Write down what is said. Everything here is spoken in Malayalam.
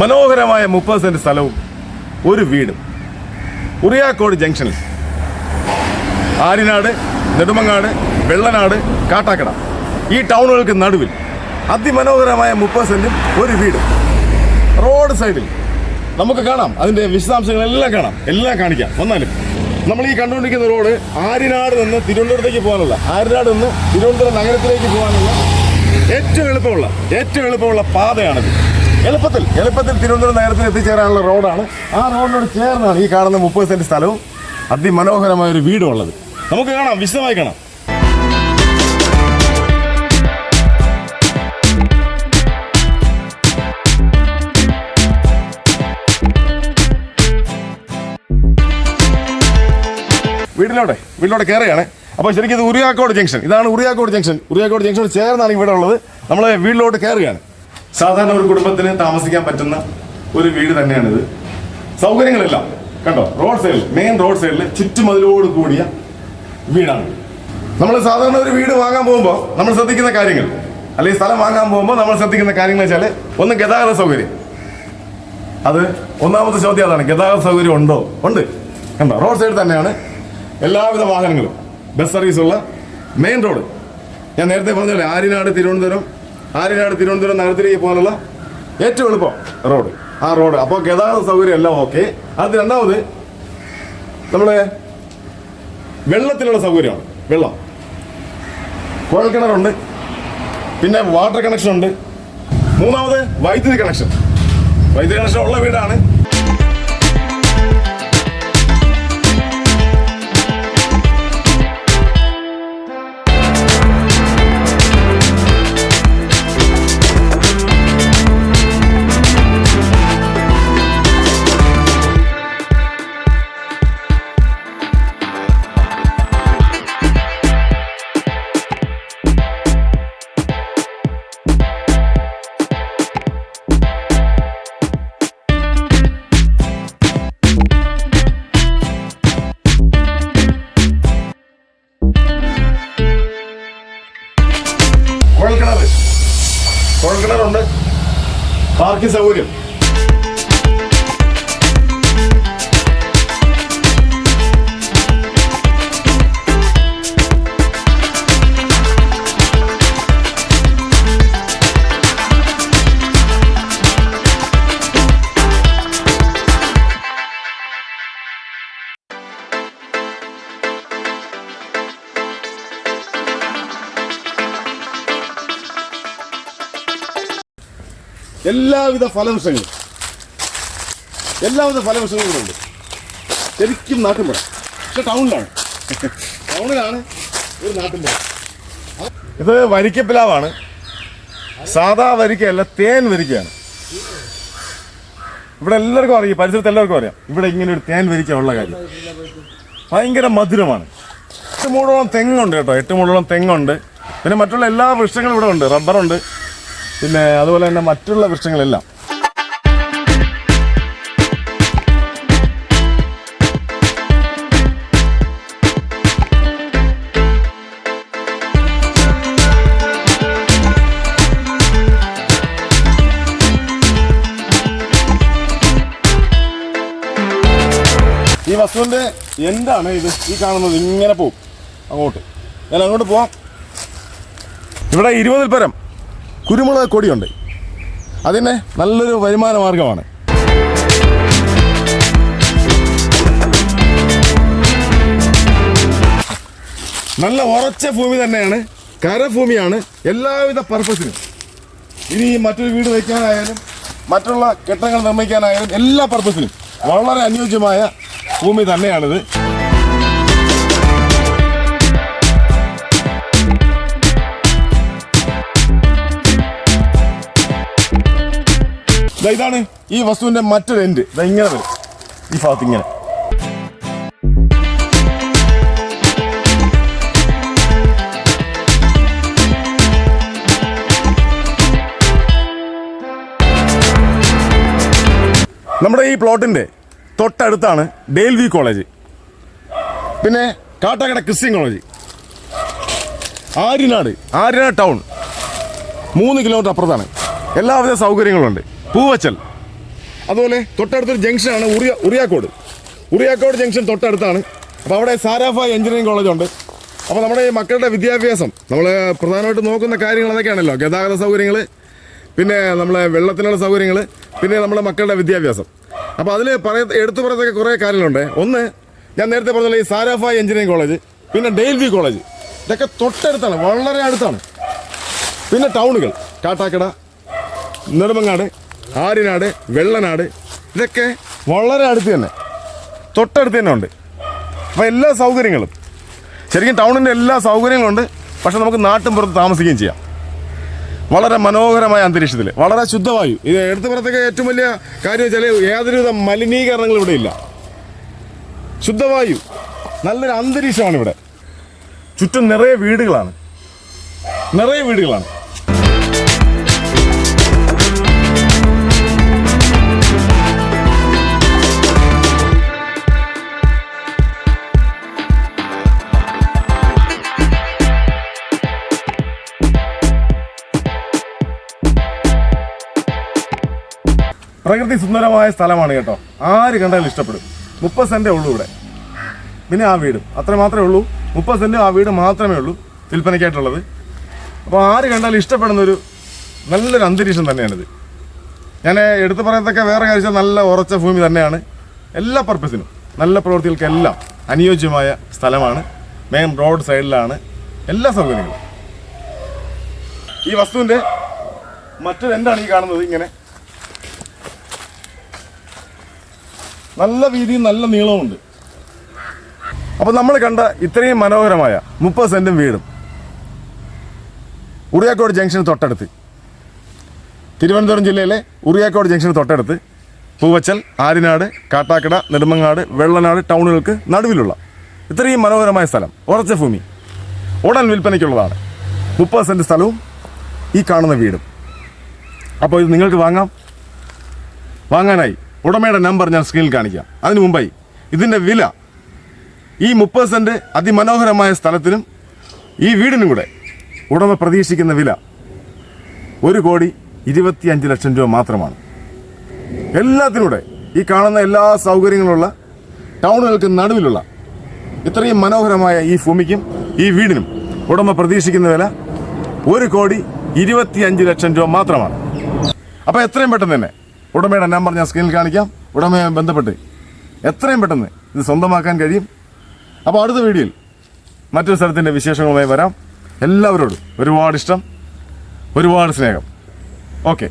മനോഹരമായ മുപ്പത് സെന്റ് സ്ഥലവും ഒരു വീടും. ഉറിയാക്കോട് ജംഗ്ഷനിൽ. ആര്യനാട് നെടുമങ്ങാട് വെള്ളനാട് കാട്ടാക്കട. ഈ ടൗണുകൾക്ക് നടുവിൽ അതിമനോഹരമായ മുപ്പത് സെന്റും ഒരു വീടും. റോഡ് സൈഡിൽ നമുക്ക് കാണാം. അതിന്റെ വിശദാംശങ്ങളെല്ലാം കാണാം. എല്ലാം കാണിക്കാം. വന്നാലും നമ്മൾ ഈ കണ്ടുകൊണ്ടിരിക്കുന്ന റോഡ് ആര്യനാട് നിന്ന് തിരുവനന്തപുരത്തേക്ക് പോകാനുള്ള ആര്യനാട് നിന്ന് തിരുവനന്തപുരം നഗരത്തിലേക്ക് പോകാനുള്ള ഏറ്റവും എളുപ്പമുള്ള ഏറ്റവും എളുപ്പമുള്ള പാതയാണിത്. എളുപ്പത്തിൽ എളുപ്പത്തിൽ തിരുവനന്തപുരം നഗരത്തിൽ എത്തിച്ചേരാനുള്ള റോഡാണ്. ആ റോഡിനോട് ചേർന്നാണ് ഈ കാണുന്ന മുപ്പത് സെന്റ് സ്ഥലവും അതിമനോഹരമായ ഒരു വീടും ഉള്ളത്. നമുക്ക് കാണാം വിശദമായി കാണാം. വീട്ടിലോട്ടെ വീട്ടിലോട്ട് കയറുകയാണ് അപ്പോൾ ശരിക്കും ഇത് ഉറിയാക്കോട് ജംഗ്ഷൻ. ഇതാണ് ഉറിയാക്കോട് ജംഗ്ഷൻ. ഉറിയാക്കോട് ജംഗ്ഷൻ ചേർന്നാണ് ഇവിടെ ഉള്ളത്. നമ്മൾ വീട്ടിലോട്ട് കയറുകയാണ് സാധാരണ ഒരു കുടുംബത്തിന് താമസിക്കാൻ പറ്റുന്ന ഒരു വീട് തന്നെയാണിത്. സൗകര്യങ്ങളെല്ലാം. കണ്ടോ? റോഡ് സൈഡിൽ മെയിൻ റോഡ് സൈഡിൽ ചുറ്റുമതിലോട് കൂടിയ വീടാണ് നമ്മൾ സാധാരണ ഒരു വീട് വാങ്ങാൻ പോകുമ്പോൾ നമ്മൾ ശ്രദ്ധിക്കുന്ന കാര്യങ്ങൾ അല്ലെങ്കിൽ സ്ഥലം വാങ്ങാൻ പോകുമ്പോൾ നമ്മൾ ശ്രദ്ധിക്കുന്ന കാര്യങ്ങൾ വെച്ചാൽ ഒന്ന് ഗതാഗത സൗകര്യം. അത് ഒന്നാമത്തെ ചോദ്യം അതാണ്. ഗതാഗത സൗകര്യം ഉണ്ടോ? ഉണ്ട്. കണ്ടോ? റോഡ് സൈഡ് തന്നെയാണ് എല്ലാവിധ വാഹനങ്ങളും. ബസ് സർവീസുള്ള മെയിൻ റോഡ് ഞാൻ നേരത്തെ പറഞ്ഞല്ലേ ആര്യനാട് തിരുവനന്തപുരം ആര്യനാട് തിരുവനന്തപുരം നഗരത്തിലേക്ക് പോകാനുള്ള ഏറ്റവും എളുപ്പം റോഡ്. ആ റോഡ്. അപ്പോൾ ഗതാഗത സൗകര്യം എല്ലാം ഓക്കെ. അത് രണ്ടാമത് നമ്മളെ വെള്ളത്തിനുള്ള സൗകര്യമാണ്. വെള്ളം. കുഴൽക്കിണറുണ്ട് പിന്നെ വാട്ടർ കണക്ഷൻ ഉണ്ട് മൂന്നാമത് വൈദ്യുതി കണക്ഷൻ. വൈദ്യുതി കണക്ഷൻ ഉള്ള വീടാണ് പാർക്കിംഗ് സൗകര്യം എല്ലാവിധ ഫലവൃക്ഷങ്ങളും. എല്ലാവിധ ഫലവൃക്ഷങ്ങളും ഉണ്ട് ശരിക്കും നാട്ടുമ്പോൾ പക്ഷെ ടൗണിലാണ്. ടൗണിലാണ് ഒരു നാട്ടുമ്പോൾ ഇത് വരിക്കപ്പിലാവാണ്. സാധാ വരിക്കയല്ല തേൻ വരിക്കയാണ്. ഇവിടെ എല്ലാവർക്കും അറിയാം പരിസരത്ത് എല്ലാവർക്കും അറിയാം. ഇവിടെ ഇങ്ങനെ ഒരു തേൻ വരിക്ക ഉള്ള കാര്യം. ഭയങ്കര മധുരമാണ്. എട്ട് മൂടോളം തെങ്ങുണ്ട് കേട്ടോ എട്ട് മൂടോളം തെങ്ങുണ്ട്. പിന്നെ മറ്റുള്ള എല്ലാ വൃക്ഷങ്ങളും ഇവിടെ ഉണ്ട് റബ്ബറുണ്ട്. പിന്നെ അതുപോലെ തന്നെ മറ്റുള്ള വൃക്ഷങ്ങളെല്ലാം. ഈ വസ്തുവിന്റെ എന്താണ് ഇത്? ഈ കാണുന്നത് ഇങ്ങനെ പോവും. അങ്ങോട്ട്. ഞാൻ അങ്ങോട്ട് പോവാം. ഇവിടെ ഇരുപതിൽ പരം. കുരുമുളക് കൊടിയുണ്ട് അതിന് നല്ലൊരു വരുമാന മാർഗമാണ്. നല്ല ഉറച്ച ഭൂമി തന്നെയാണ്. കരഭൂമിയാണ് എല്ലാവിധ പർപ്പസിനും ഇനി മറ്റൊരു വീട് വയ്ക്കാനായാലും മറ്റുള്ള കെട്ടങ്ങൾ നിർമ്മിക്കാനായാലും എല്ലാ പർപ്പസിനും വളരെ അനുയോജ്യമായ ഭൂമി തന്നെയാണിത്. ഇതാണ് ഈ വസ്തുവിന്റെ മറ്റൊരു എൻഡ് ഇതാ ഇങ്ങനെ വരും. ഈ ഭാഗത്ത് ഇങ്ങനെ. നമ്മുടെ ഈ പ്ലോട്ടിന്റെ തൊട്ടടുത്താണ് ഡെയിൽവി കോളേജ്. പിന്നെ Kattakada Christian college. Aryanad Aryanad town. മൂന്ന് കിലോമീറ്റർ അപ്പുറത്താണ്. എല്ലാവിധ സൗകര്യങ്ങളുണ്ട്. പൂവച്ചൽ. അതുപോലെ തൊട്ടടുത്തൊരു ജംഗ്ഷനാണ് ഉറിയ ഉറിയാക്കോട്. ഉറിയാക്കോട് ജംഗ്ഷൻ തൊട്ടടുത്താണ്. അപ്പോൾ അവിടെ സാരാഫ എഞ്ചിനീയറിംഗ് കോളേജ് ഉണ്ട്. അപ്പോൾ നമ്മുടെ ഈ മക്കളുടെ വിദ്യാഭ്യാസം നമ്മൾ പ്രധാനമായിട്ട് നോക്കുന്ന കാര്യങ്ങൾ അതൊക്കെയാണല്ലോ. ഗതാഗത സൗകര്യങ്ങൾ പിന്നെ നമ്മളെ വെള്ളത്തിനുള്ള സൗകര്യങ്ങൾ പിന്നെ നമ്മുടെ മക്കളുടെ വിദ്യാഭ്യാസം. അപ്പോൾ അതിൽ പറയ എടുത്തു പറയത്തൊക്കെ കുറേ കാര്യങ്ങളുണ്ട്. ഒന്ന് ഞാൻ നേരത്തെ പറഞ്ഞല്ലോ ഈ സാരാഫ എഞ്ചിനീയറിംഗ് കോളേജ് പിന്നെ ഡെയിൽവി കോളേജ്. ഇതൊക്കെ തൊട്ടടുത്താണ് വളരെ അടുത്താണ്. പിന്നെ ടൗണുകൾ കാട്ടാക്കട നെടുമങ്ങാട് ആര്യനാട് വെള്ളനാട് ഇതൊക്കെ വളരെ അടുത്ത് തന്നെ. തൊട്ടടുത്ത് തന്നെ ഉണ്ട്. അപ്പോൾ എല്ലാ സൗകര്യങ്ങളും ശരിക്കും ടൗണിന്റെ എല്ലാ സൗകര്യങ്ങളും ഉണ്ട്. പക്ഷെ നമുക്ക് നാട്ടിൻ പുറത്ത് താമസിക്കുകയും ചെയ്യാം. വളരെ മനോഹരമായ അന്തരീക്ഷത്തിൽ വളരെ ശുദ്ധവായു. ഇത് എടുത്തു പുറത്തൊക്കെ ഏറ്റവും വലിയ കാര്യം വെച്ചാൽ യാതൊരുവിധ മലിനീകരണങ്ങളും ഇവിടെ ഇല്ല. ശുദ്ധവായു. നല്ലൊരു അന്തരീക്ഷമാണ് ഇവിടെ ചുറ്റും നിറയെ വീടുകളാണ്. നിറയെ വീടുകളാണ്. പ്രകൃതി സുന്ദരമായ സ്ഥലമാണ് കേട്ടോ. ആര് കണ്ടാലും ഇഷ്ടപ്പെടും. മുപ്പത് സെന്റേ ഉള്ളൂ ഇവിടെ. പിന്നെ ആ വീടും. അത്ര മാത്രമേ ഉള്ളൂ. മുപ്പത് സെന്റും ആ വീട് മാത്രമേ ഉള്ളൂ വിൽപ്പനയ്ക്കായിട്ടുള്ളത്. അപ്പോൾ ആര് കണ്ടാലും ഇഷ്ടപ്പെടുന്ന ഒരു നല്ലൊരു അന്തരീക്ഷം തന്നെയാണിത്. ഞാൻ എടുത്തു പറയത്തക്ക വേറെ കാര്യം നല്ല ഉറച്ച ഭൂമി തന്നെയാണ്. എല്ലാ പർപ്പസിനും നല്ല പ്രവൃത്തികൾക്കെല്ലാം അനുയോജ്യമായ സ്ഥലമാണ്. മെയിൻ റോഡ് സൈഡിലാണ് എല്ലാ സൗകര്യങ്ങളും. ഈ വസ്തുവിന്റെ മറ്റൊരു എന്താണ് ഈ കാണുന്നത് ഇങ്ങനെ? നല്ല വീതിയും നല്ല നീളവുമുണ്ട്. അപ്പോൾ നമ്മൾ കണ്ട ഇത്രയും മനോഹരമായ മുപ്പത് സെന്റും വീടും. ഉറിയാക്കോട് ജംഗ്ഷന് തൊട്ടടുത്ത്. തിരുവനന്തപുരം ജില്ലയിലെ ഉറിയാക്കോട് ജംഗ്ഷന് തൊട്ടടുത്ത് പൂവച്ചൽ ആര്യനാട് കാട്ടാക്കട നെടുമങ്ങാട് വെള്ളനാട് ടൗണുകൾക്ക് നടുവിലുള്ള ഇത്രയും മനോഹരമായ സ്ഥലം ഉറച്ച ഭൂമി. ഉടൻ വിൽപ്പനയ്ക്കുള്ളതാണ്. മുപ്പത് സെന്റ് സ്ഥലവും ഈ കാണുന്ന വീടും. അപ്പോൾ ഇത് നിങ്ങൾക്ക് വാങ്ങാം. വാങ്ങാനായി. ഉടമയുടെ നമ്പർ ഞാൻ സ്ക്രീനിൽ കാണിക്കാം. അതിനു മുമ്പായി ഇതിന്റെ വില ഈ മുപ്പത് സെന്റ് അതിമനോഹരമായ സ്ഥലത്തിനും ഈ വീടിനും കൂടെ ഉടമ പ്രതീക്ഷിക്കുന്ന വില ഒരു കോടി ഇരുപത്തി അഞ്ച് ലക്ഷം രൂപ മാത്രമാണ്. എല്ലാത്തിനൂടെ ഈ കാണുന്ന എല്ലാ സൗകര്യങ്ങളുള്ള ടൗണുകൾക്ക് നടുവിലുള്ള ഇത്രയും മനോഹരമായ ഈ ഭൂമിക്കും ഈ വീടിനും ഉടമ പ്രതീക്ഷിക്കുന്ന വില ഒരു കോടി ഇരുപത്തിയഞ്ച് ലക്ഷം രൂപ മാത്രമാണ്. അപ്പോൾ എത്രയും പെട്ടെന്ന് തന്നെ ഉടമയുടെ നമ്പർ ഞാൻ സ്ക്രീനിൽ കാണിക്കാം. ഉടമയെ ബന്ധപ്പെട്ട്. എത്രയും പെട്ടെന്ന് ഇത് സ്വന്തമാക്കാൻ കഴിയും. അപ്പോൾ അടുത്ത വീഡിയോയിൽ മറ്റൊരു സ്ഥലത്തിന്റെ വിശേഷങ്ങളുമായി വരാം. എല്ലാവരോടും ഒരുപാട് ഇഷ്ടം ഒരുപാട് സ്നേഹം. ഓക്കെ